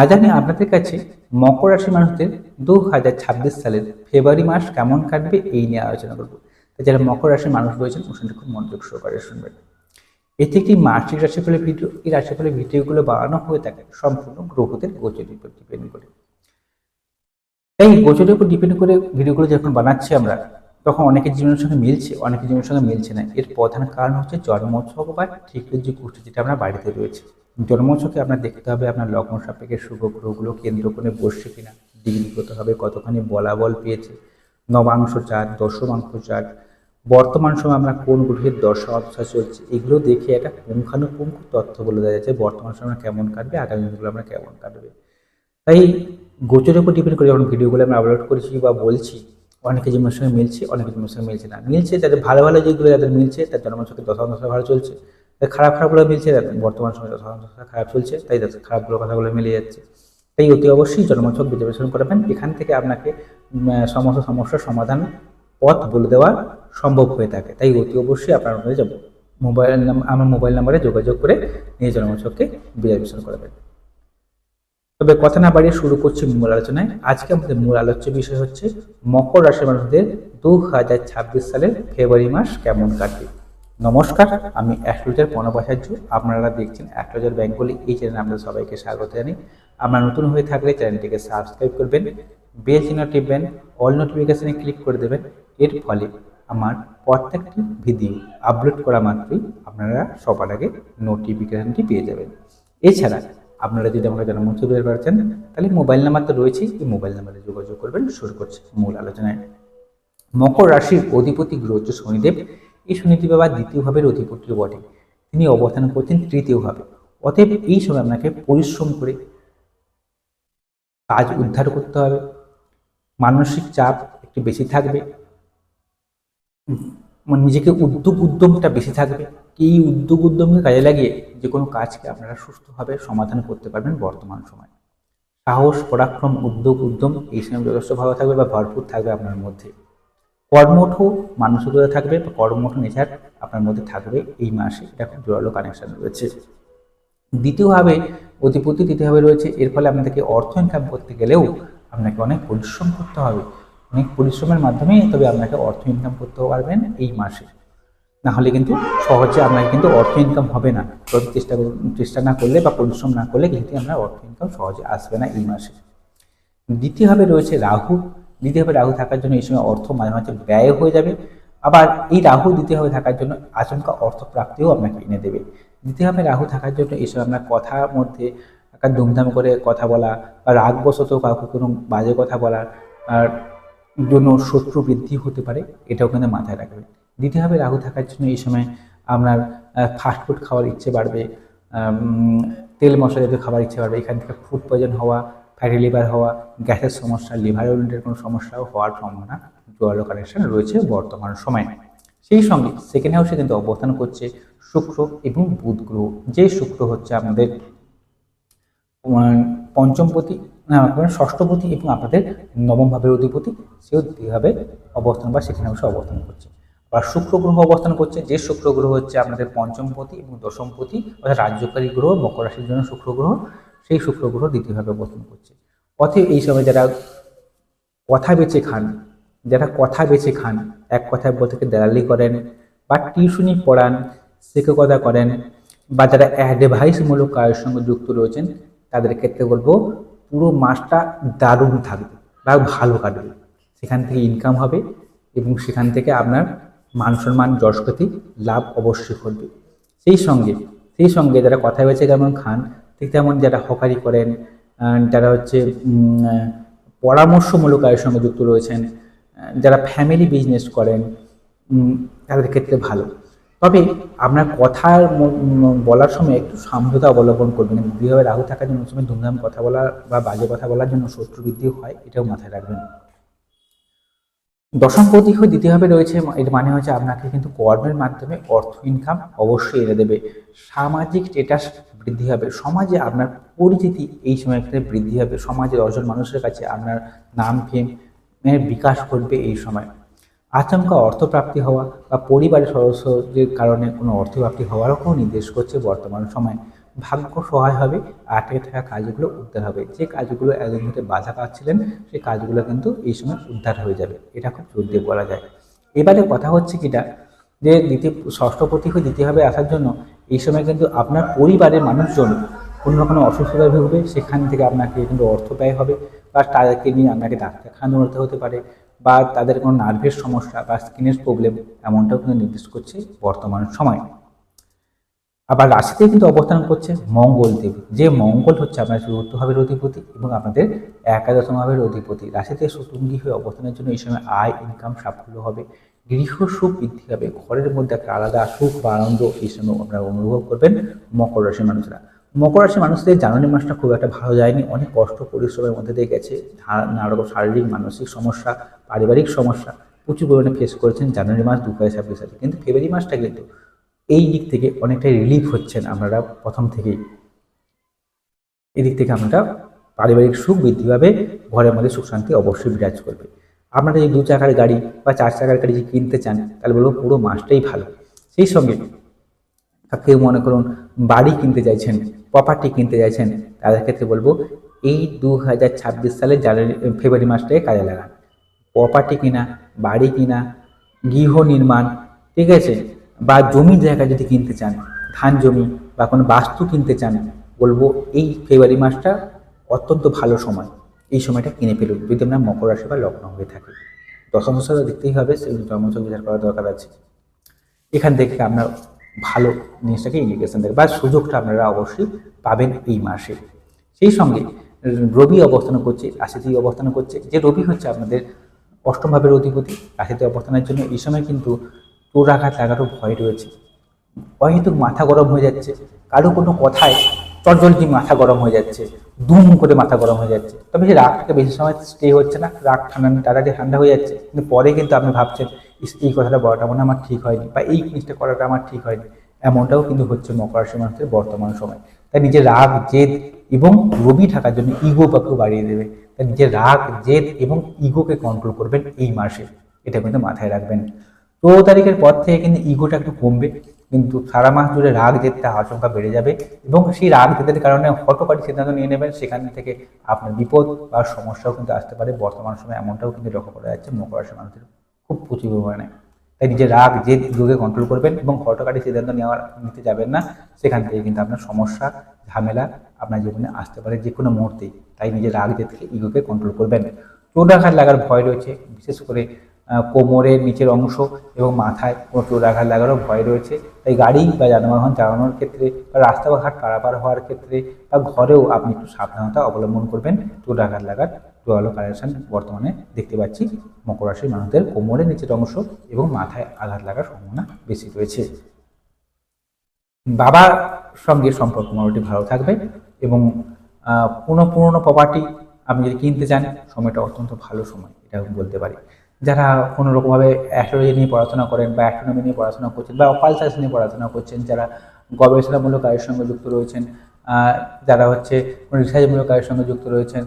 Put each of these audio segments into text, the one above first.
আজ আমি আপনাদের কাছে মকর রাশির মানুষদের দু হাজার ছাব্বিশ সালের ফেব্রুয়ারি মাস কেমন কাটবে এই নিয়ে আলোচনা করব। তাই যারা মকর রাশির মানুষ রয়েছেন অনুষ্ঠানটি খুব মনোযোগ সহকারে শুনবেন। এটি একটি মাসিক রাশিফলের ভিডিও, এই রাশিফলের ভিডিওগুলো বানানো হয়ে থাকে, সম্পূর্ণ গ্রহদের গোচরের উপর ডিপেন্ড করে। তাই গোচরের উপর ডিপেন্ড করে ভিডিওগুলো যখন বানাচ্ছি আমরা, তখন অনেকের জীবনের সঙ্গে মিলছে, অনেকের জীবনের সঙ্গে মিলছে না। এর প্রধান কারণ হচ্ছে জন্মোৎসব বা ঠিকের যে গোষ্ঠী যেটা আমরা বাড়িতে রয়েছে। জন্মোৎসবকে আপনার দেখতে হবে, আপনার লগ্ন সাপেক্ষে শুভ গ্রহগুলো কেন্দ্র করে বসছে কিনা, ডিগ্রি করতে হবে, কতখানি বলাবল পেয়েছে, নবাংশ চার দশমাংশ চার বর্তমান সময় আমরা কোন গ্রহের দশা অদশা চলছে, এগুলো দেখে একটা পুঙ্খানুপুঙ্খ তথ্য বলে দেওয়া যাচ্ছে, বর্তমান সময় আমরা কেমন কাটবে, আগামী দিনগুলো আমরা কেমন কাটবে। তাই গোচরের উপর ডিপেন্ড করে যখন ভিডিওগুলো আমরা আপলোড করেছি বা বলছি, অনেকে জীবনের সঙ্গে মিলছে, অনেকে জীবনের সঙ্গে মিলছে না। মিলছে, যাদের ভালো ভালো যেগুলো যাদের মিলছে, তার জন্মসঙ্গে দশা দশা ভালো চলছে। খারাপ খারাপগুলো মিলছে বর্তমান সময়ে খারাপ চলছে, তাই তাদের খারাপগুলো কথাগুলো মিলে যাচ্ছে। তাই অতি অবশ্যই জন্মছক বিচাবেচন করবেন, এখান থেকে আপনাকে সমস্ত সমস্যার সমাধান পথ বলে দেওয়া সম্ভব হয়ে থাকে। তাই অতি অবশ্যই আপনার মধ্যে যাব। মোবাইল আমার মোবাইল নাম্বারে যোগাযোগ করে নিজ জন্মছককে বিচাবেচন করবেন। তবে কথা না বাড়িয়ে শুরু করছি মূল আলোচনায়। আজকে আমাদের মূল আলোচ্য বিষয় হচ্ছে, মকর রাশির মানুষদের দু হাজার ছাব্বিশ সালের ফেব্রুয়ারি মাস কেমন কাটবে? নমস্কার, আমি অ্যাস্ট্রোলজার প্রণবাচার্য। আপনারা দেখছেন অ্যাস্ট্রোলজার বেঙ্গলি এই চ্যানেলে আপনাদের সবাইকে স্বাগত জানাই। আপনারা নতুন হয়ে থাকলে চ্যানেলটিকে সাবস্ক্রাইব করবেন, বেল চিহ্ন টিপবেন, অল নোটিফিকেশনে ক্লিক করে দেবেন। এর ফলে আমার প্রত্যেকটি ভিডিও আপলোড করা মাত্রই আপনারা সবার আগে নোটিফিকেশনটি পেয়ে যাবেন। এছাড়া আপনারা যদি আমাকে জানা মন্তব্য বের করছেন তাহলে মোবাইল নাম্বার তো রয়েছেই এই মোবাইল নাম্বারে যোগাযোগ করবেন। শুরু করছে মূল আলোচনায়। মকর রাশির অধিপতি গ্রহ শনিদেব। এই শনিদেব আবার দ্বিতীয় ভাবের অধিপতিও বটে। তিনি অবস্থান করছেন তৃতীয় ভাবে। অতএব এই সময় আপনাকে পরিশ্রম করে কাজ উদ্ধার করতে হবে। মানসিক চাপ একটু বেশি থাকবে। মানে নিজেকে উদ্যোগ উদ্যমটা বেশি থাকবে। এই উদ্যোগ উদ্যমকে কাজে লাগিয়ে যে কোনো কাজকে আপনারা সুস্থভাবে সমাধান করতে পারবেন বর্তমান সময়। সাহস, পরাক্রম, উদ্যোগ উদ্যম এই সময় যথেষ্ট ভালো থাকবে বা ভরপুর থাকবে আপনার মধ্যে। কর্মঠ মানসিকতা থাকবে বা কর্মঠ নেচার আপনার মধ্যে থাকবে এই মাসে। এটা খুব জোরালো কানেকশন রয়েছে। দ্বিতীয়ভাবে, অধিপতি দ্বিতীয়ভাবে রয়েছে, এর ফলে আপনাদেরকে অর্থ ইনকাম করতে গেলেও আপনাকে অনেক পরিশ্রম করতে হবে। অনেক পরিশ্রমের মাধ্যমে তবে আপনাকে অর্থ ইনকাম করতে পারবেন এই মাসে। না হলে কিন্তু সহজে আপনাকে কিন্তু অর্থ ইনকাম হবে না। যদি চেষ্টা চেষ্টা না করলে বা পরিশ্রম না করলে কিন্তু আপনার অর্থ ইনকাম সহজে আসবে না এই মাসে। দ্বিতীয়ভাবে রয়েছে রাহু। দ্বিতীয়ভাবে রাহু থাকার জন্য এই সময় অর্থ মাঝে মাঝে ব্যয় হয়ে যাবে। আবার এই রাহু দ্বিতীয়ভাবে থাকার জন্য আচমকা অর্থ প্রাপ্তিও আপনাকে এনে দেবে। দ্বিতীয়ভাবে রাহু থাকার জন্য এই সময় আপনার কথার মধ্যে একটা ধুমধাম করে কথা বলা বা রাগবশত কাউকে কোনো বাজে কথা বলার আর জন্য শত্রু বৃদ্ধি হতে পারে, এটাও কিন্তু মাথায় রাখবেন। দ্বিতীয়ভাবে রাহু থাকার জন্য এই সময় আপনার ফাস্টফুড খাওয়ার ইচ্ছে বাড়বে তেল মশলা জাতীয় খাবার ইচ্ছে বাড়বে, এখান থেকে ফুড পয়জন হওয়া ফ্যাটি লিভার হওয়া, গ্যাসের সমস্যা লিভার ওরিয়েন্টেড কোনো সমস্যাও হওয়ার সম্ভাবনা জোয়ালো কানেকশন রয়েছে বর্তমান সময়ে। সেই সঙ্গে সেকেন্ড হাউসে কিন্তু অবস্থান করছে শুক্র এবং বুধ গ্রহ। যে শুক্র হচ্ছে আপনাদের পঞ্চমপতি আপনার ষষ্ঠপতি এবং আপনাদের নবম ভাবের অধিপতি, সেও দ্বিভাবে অবস্থান বা সেখানে অবশ্যই অবস্থান করছে। বা শুক্র গ্রহ অবস্থান করছে, যে শুক্র গ্রহ হচ্ছে আপনাদের পঞ্চমপতি এবং দশমপতি অর্থাৎ রাজ্যকারী গ্রহ, মকর রাশির জন্য শুক্র গ্রহ। সেই শুক্র গ্রহ দ্বিতীয়ভাবে অবস্থান করছে। অতএব এই সময় যারা কথা বেছে খান, যারা কথা বেছে খান, এক কথায় বলতে দালালি করেন বা টিউশনি পড়ান, শিক্ষকতা করেন বা যারা অ্যাডভাইসমূলক কাজের সঙ্গে যুক্ত রয়েছেন, তাদের ক্ষেত্রে বলব পুরো মাসটা দারুণ থাকবে বা ভালো কাটবে। সেখান থেকে ইনকাম হবে এবং সেখান থেকে আপনার মান সম্মান যশকতি লাভ অবশ্যই করবে সেই সঙ্গে সেই সঙ্গে যারা কথা বেছে কেমন খান ঠিক তেমন যারা হকারি করেন যারা হচ্ছে পরামর্শমূলক কাজের সঙ্গে যুক্ত রয়েছেন যারা ফ্যামিলি বিজনেস করেন তাদের ক্ষেত্রে ভালো। তবে আপনার কথার বলার সময় একটু সামর্থ্যতা অবলম্বন করবেন দৃঢ়ভাবে রাহু থাকার জন্য সময় ধুমধাম কথা বলা বা বাজে কথা বলার জন্য শত্রু বৃদ্ধি হয়, এটাও মাথায় রাখবেন। দশম প্রতীক দ্বিতীয়ভাবে রয়েছে, এর মানে হচ্ছে আপনাকে কিন্তু কর্মের মাধ্যমে অর্থ ইনকাম অবশ্যই এনে দেবে। সামাজিক স্টেটাস বৃদ্ধি হবে। সমাজে আপনার পরিচিতি এই সময় ক্ষেত্রে বৃদ্ধি হবে। সমাজের অর্জন মানুষের কাছে আপনার নাম ফেম বিকাশ ঘটবে এই সময়। আচমকা অর্থপ্রাপ্তি হওয়া বা পরিবারের সদস্যদের কারণে কোনো অর্থপ্রাপ্তি হওয়ারও নির্দেশ করছে বর্তমান সময়। ভাগ্য সহায় হবে, আটকে থাকা কাজগুলো উদ্ধার হবে। যে কাজগুলো এতদিন ধরে বাধা পাচ্ছিলেন, সেই কাজগুলো কিন্তু এই সময় উদ্ধার হয়ে যাবে। এটা খুব জোর দিয়ে বলা যায়। এবারে কথা হচ্ছে কিটা যে দ্বিতীয়, ষষ্ঠ ষষ্ঠপতি হয়ে দ্বিতীয়ভাবে আসার জন্য, এই সময় কিন্তু আপনার পরিবারের মানুষজন কোনো রকম অসুস্থতায় ভুগবে, সেখান থেকে আপনাকে কিন্তু অর্থ ব্যয় হবে বা তাদেরকে নিয়ে আপনাকে ডাক্তারখানা দৌড়াতে হতে পারে বা তাদের কোনো নার্ভের সমস্যা বা স্কিনের প্রবলেম এমনটাও কিন্তু নির্দেশ করছে বর্তমান সময়। আবার রাশিতে কিন্তু অবস্থান করছে মঙ্গল দেব। যে মঙ্গল হচ্ছে আপনার চতুর্থ ভাবের অধিপতি এবং আপনাদের একাদশ ভাবের অধিপতি। রাশিতে সুতুঙ্গি হয়ে অবস্থানের জন্য এই সময় আয় ইনকাম সাফল্য হবে। গৃহ সুখ বৃদ্ধি হবে। ঘরের মধ্যে একটা আলাদা সুখ বা আনন্দ এই সময় আপনারা অনুভব করবেন মকর রাশির মানুষরা। মকর রাশির মানুষদের জানুয়ারি মাসটা খুব একটা ভালো যায়নি। অনেক কষ্ট, পরিশ্রমের মধ্যে দিয়ে গেছে। নানা রকম শারীরিক, মানসিক সমস্যা, পারিবারিক সমস্যা প্রচুর পরিমাণে ফেস করেছেন জানুয়ারি মাস দু হাজার ছাব্বিশ কিন্তু ফেব্রুয়ারি মাসটা কিন্তু এই দিক থেকে অনেকটাই রিলিফ হচ্ছেন আপনারা প্রথম থেকেই। এদিক থেকে আপনারা পারিবারিক সুখ বৃদ্ধি পাবে, ঘরের মধ্যে সুখ শান্তি অবশ্যই বিরাজ করবে। আপনারা যদি দু চাকার গাড়ি বা চার চাকার গাড়ি যদি কিনতে চান, তাহলে বলব পুরো মাসটাই ভালো। সেই সঙ্গে কেউ মনে করুন বাড়ি কিনতে চাইছেন প্রপার্টি কিনতে চাইছেন, তাদের ক্ষেত্রে বলব এই দু হাজার ছাব্বিশ সালের জানুয়ারি, ফেব্রুয়ারি মাসটাই কাজে লাগান। প্রপার্টি কিনা, বাড়ি কিনা, গৃহ নির্মাণ, ঠিক আছে? বা জমি জায়গা যদি কিনতে চান, ধান জমি বা কোনো বাস্তু কিনতে চান, বলব এই ফেব্রুয়ারি মাসটা অত্যন্ত ভালো সময়। এই সময়টা কিনে ফেলুন। যদি আপনার মকর রাশি বা লগ্ন হয়ে থাকে। দশম দেখতেই হবে, সেগুলো জন্মছক বিচার করার দরকার আছে। এখান থেকে আপনার ভালো জিনিসটাকে ইন্ডিকেশন দেবে বা সুযোগটা আপনারা অবশ্যই পাবেন এই মাসে। সেই সঙ্গে রবি অবস্থান করছে, রাশিতেই অবস্থান করছে। যে রবি হচ্ছে আপনাদের অষ্টম ভাবের অধিপতি, রাশিতে অবস্থানের জন্য এই সময় কিন্তু চোরাঘাত লাগারও ভয় রয়েছে। অহেতুক মাথা গরম হয়ে যাচ্ছে। কারও কোনো কথায় চটজলদি মাথা গরম হয়ে যাচ্ছে। দুম করে মাথা গরম হয়ে যাচ্ছে। তবে সেই রাগটাকে বেশি সময় স্টে হচ্ছে না। রাগ ঠান্ডা তাড়াতাড়ি ঠান্ডা হয়ে যাচ্ছে। কিন্তু পরে কিন্তু আপনি ভাবছেন এই কথাটা বলাটা মনে আমার ঠিক হয়নি বা, এই জিনিসটা করাটা আমার ঠিক হয়নি এমনটাও কিন্তু হচ্ছে মকর রাশি বর্তমান সময়। তাই নিজের রাগ, জেদ এবং রবি থাকার জন্য ইগো পাকেও বাড়িয়ে দেবে। তাই নিজের রাগ, জেদ এবং ইগোকে কন্ট্রোল করবেন এই মাসে। এটা কিন্তু মাথায় রাখবেন। চৌদ্দ তারিখের পর থেকে কিন্তু ইগোটা একটু কমবে। কিন্তু সারা মাস জুড়ে রাগ জেদটা আশঙ্কা বেড়ে যাবে এবং সেই রাগ জেদের কারণে হটকারী সিদ্ধান্ত নিয়ে নেবেন। সেখান থেকে আপনার বিপদ বা সমস্যাও কিন্তু আসতে পারে। বর্তমান সময় এমনটাও কিন্তু লক্ষ্য করা যাচ্ছে মকর রাশির মানুষের খুব প্রচুর পরিমাণে। তাই নিজের রাগ জেদ ইগোকে কন্ট্রোল করবেন এবং হটকারী সিদ্ধান্ত নেওয়ার নিতে যাবেন না। সেখান থেকে কিন্তু আপনার সমস্যা, ঝামেলা আপনার জীবনে আসতে পারে যে কোনো মুহূর্তেই। তাই নিজের রাগ জেদকে ইগোকে কন্ট্রোল করবেন। চোরাঘাত লাগার ভয় রয়েছে। বিশেষ করে কোমরের নিচের অংশ এবং মাথায় কোনো চোরাঘাত লাগারও ভয় রয়েছে। তাই গাড়ি বা যানবাহন চালানোর ক্ষেত্রে বা রাস্তা বা ঘাট পারাপার হওয়ার ক্ষেত্রে বা ঘরেও আপনি একটু সাবধানতা অবলম্বন করবেন। চোরাঘাত লাগার জোয়ালো কালেকশন বর্তমানে দেখতে পাচ্ছি। মকর রাশির মানুষদের কোমরের নিচের অংশ এবং মাথায় আঘাত লাগার সম্ভাবনা বেশি রয়েছে। বাবার সঙ্গে সম্পর্ক মোটামুটি ভালো থাকবে এবং আহ, পুরনো প্রপার্টি আপনি যদি কিনতে চান সময়টা অত্যন্ত ভালো সময় এটা বলতে পারি। যারা কোনো রকমভাবে অ্যাস্ট্রোলজি নিয়ে পড়াশোনা করেন বা অ্যাস্ট্রোনমি নিয়ে পড়াশোনা করছেন বা অকাল সায়েন্স নিয়ে পড়াশোনা করছেন, যারা গবেষণামূলক কাজের সঙ্গে যুক্ত রয়েছেন যারা হচ্ছে রিসার্চমূলক কাজের সঙ্গে যুক্ত রয়েছেন,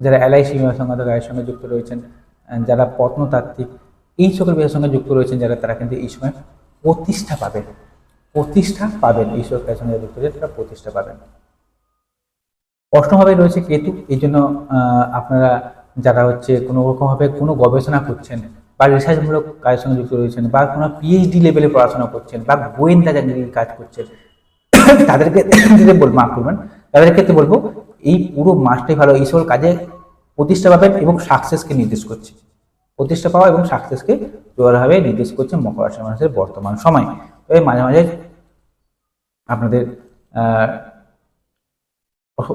যারা এলআইসি সংক্রান্ত কাজের সঙ্গে যুক্ত রয়েছেন যারা প্রত্নতাত্ত্বিক, এই সকল বিষয়ের সঙ্গে যুক্ত রয়েছেন, যারা তারা কিন্তু এই সময় প্রতিষ্ঠা পাবেন। প্রতিষ্ঠা পাবেন, এই সকল কাজের সঙ্গে যুক্ত রয়েছে তারা প্রতিষ্ঠা পাবেন। অষ্টমভাবে রয়েছে কেতু এই জন্য আপনারা যারা হচ্ছে কোনো রকমভাবে কোনো গবেষণা করছেন বা রিসার্চমূলক কাজের সঙ্গে যুক্ত রয়েছেন বা কোনো পিএইচডি লেভেলে পড়াশোনা করছেন বা গোয়েন্দা চাকরির কাজ করছেন, তাদেরকে যদি বল, মাফ করবেন, তাদের ক্ষেত্রে বলব এই পুরো মাসটাই ভালো, এই সকল কাজে প্রতিষ্ঠা পাবেন এবং সাকসেসকে নির্দেশ করছে। প্রতিষ্ঠা পাওয়া এবং সাকসেসকে জোরভাবে নির্দেশ করছে মকর রাশির মানুষের বর্তমান সময়। তবে মাঝে মাঝে আপনাদের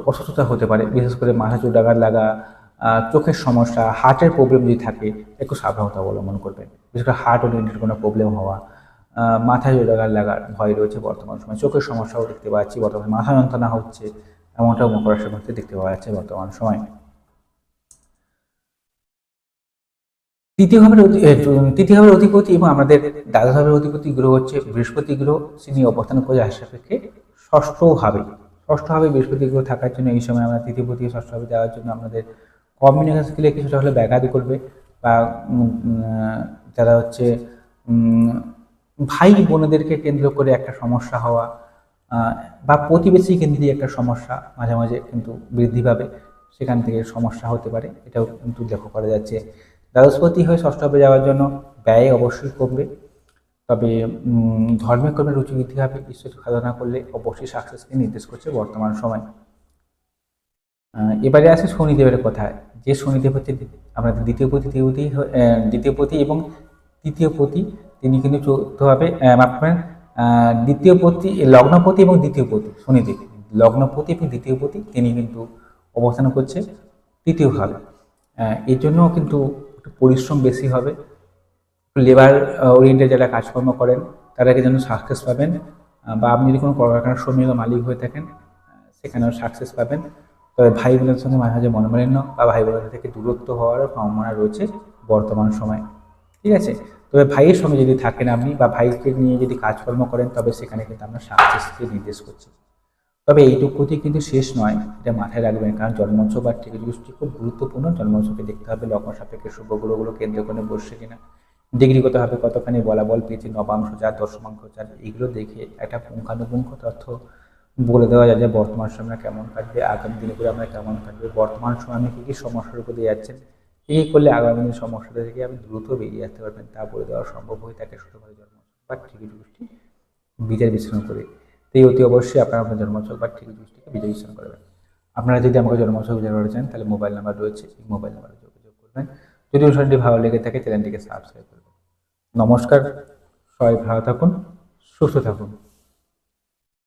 অসুস্থতা হতে পারে, বিশেষ করে মাথা চুটাঘাত লাগা চোখের সমস্যা হার্টের প্রবলেম যদি থাকে, একটু সাবধানতা অবলম্বন করবেন। বিশেষ করে হার্ট ওরিয়েন্টেড কোনো প্রবলেম হওয়া মাথায় চুটাঘাত লাগার ভয় রয়েছে বর্তমান সময়। চোখের সমস্যাও দেখতে পাচ্ছি, বর্তমানে মাথা যন্ত্রণা হচ্ছে, এমনটাও মকর রাশির মধ্যে দেখতে পাওয়া যাচ্ছে বর্তমান সময়। তৃতীয় ভাবের তৃতীয় অধিপতি এবং আমাদের দ্বাদশ ভাবের অধিপতি গ্রহ হচ্ছে বৃহস্পতি গ্রহ তিনি অবস্থান করে আসার সাপেক্ষে ষষ্ঠ ভাবে। ষষ্ঠ ভাবে বৃহস্পতি গ্রহ থাকার জন্য এই সময় আমরা তৃতীয় প্রতি ষষ্ঠ দেওয়ার জন্য আমাদের কমিউনিকেশন স্কিলে কিছুটা হলে ব্যাঘাত করবে বা যারা হচ্ছে ভাই বোনেদেরকে কেন্দ্র করে একটা সমস্যা হওয়া বা প্রতিবেশী কেন্দ্রিক একটা সমস্যা মাঝে মাঝে কিন্তু বৃদ্ধি পাবে, সেখান থেকে সমস্যা হতে পারে, এটাও কিন্তু লক্ষ্য করা যাচ্ছে। দ্বাদশপতি হয়ে ষষ্ঠভাবে যাওয়ার জন্য ব্যয় অবশ্যই কমবে, তবে ধর্মের কর্মে রুচি বৃদ্ধি হবে ঈশ্বর সাধনা করলে অবশ্যই সাকসেসকে নির্দেশ করছে বর্তমান সময়। এবারে আসে শনিদেবের কথায় যে শনিদেব হচ্ছে আমাদের দ্বিতীয় পতি তৃতীয় পতি হ- আহ, দ্বিতীয় পতি এবং তৃতীয় পতি। তিনি কিন্তু আহ, মাফ করবেন আহ, দ্বিতীয় পতি লগ্নপতি এবং দ্বিতীয় পতি শনিদেব। লগ্নপতি এবং দ্বিতীয় পতি তিনি কিন্তু অবস্থান করছে তৃতীয়ভাবে। এর জন্য কিন্তু একটু পরিশ্রম বেশি হবে। লেবার ওরিয়েন্টেড যারা কাজকর্ম করেন তারা যেন সাকসেস পাবেন। বা আপনি যদি কোনো কলকারখানার শ্রমিক মালিক হয়ে থাকেন সেখানেও সাকসেস পাবেন। তবে ভাই বোনের সঙ্গে মাঝে মাঝে মনোমালিন্য বা ভাই বোনের থেকে দূরত্ব হওয়ারও সম্ভাবনা রয়েছে বর্তমান সময়। ঠিক আছে? তবে ভাইয়ের সঙ্গে যদি থাকেন আপনি বা ভাইকে নিয়ে যদি কাজকর্ম করেন, তবে সেখানে কিন্তু আমরা সাকসেসকে নির্দেশ করছি। তবে এইটুকুটি কিন্তু শেষ নয়, এটা মাথায় রাখবেন। কারণ জন্মোৎসব বা টিকিটি খুব গুরুত্বপূর্ণ। জন্মোৎসবকে দেখতে হবে লগ্ন সাপেক্ষে শুভ গ্রহগুলো কেন্দ্র করে বসছে কিনা। ডিগ্রিগতভাবে কতখানি, বলাবল পেয়েছে, নবাংশ চার দশমাংশ চার এগুলো দেখে একটা পুঙ্খানুপুঙ্খ তথ্য বলে দেওয়া যায় যে বর্তমান সময় কেমন কাটবে আগামী দিনগুলো আমরা কেমন কাটবে বর্তমান সময় আপনি কী কী সমস্যার উপর দিয়ে যাচ্ছেন, কী কী করলে আগামী দিনের সমস্যাটা থেকে আপনি দ্রুত বেরিয়ে আসতে পারবেন তা বলে দেওয়া সম্ভব হয়ে থাকে শুধুমাত্র জন্ম বা ঠিকই দৃষ্টি বিচার বিশ্লেষণ করে। তো এই অতি অবশ্যই আপনারা আপনার জন্মছক বা ঠিকই দৃষ্টিকে বিচার বিশ্লেষণ করবেন। আপনারা যদি আমাকে জন্মছক বিচার করতে চান, তাহলে মোবাইল নাম্বার রয়েছে, এই মোবাইল নাম্বারে যোগাযোগ করবেন। যদি অনুষ্ঠানটি ভালো লেগে থাকে, চ্যানেলটিকে সাবস্ক্রাইব করবেন। নমস্কার, সবাই ভালো থাকুন, সুস্থ থাকুন।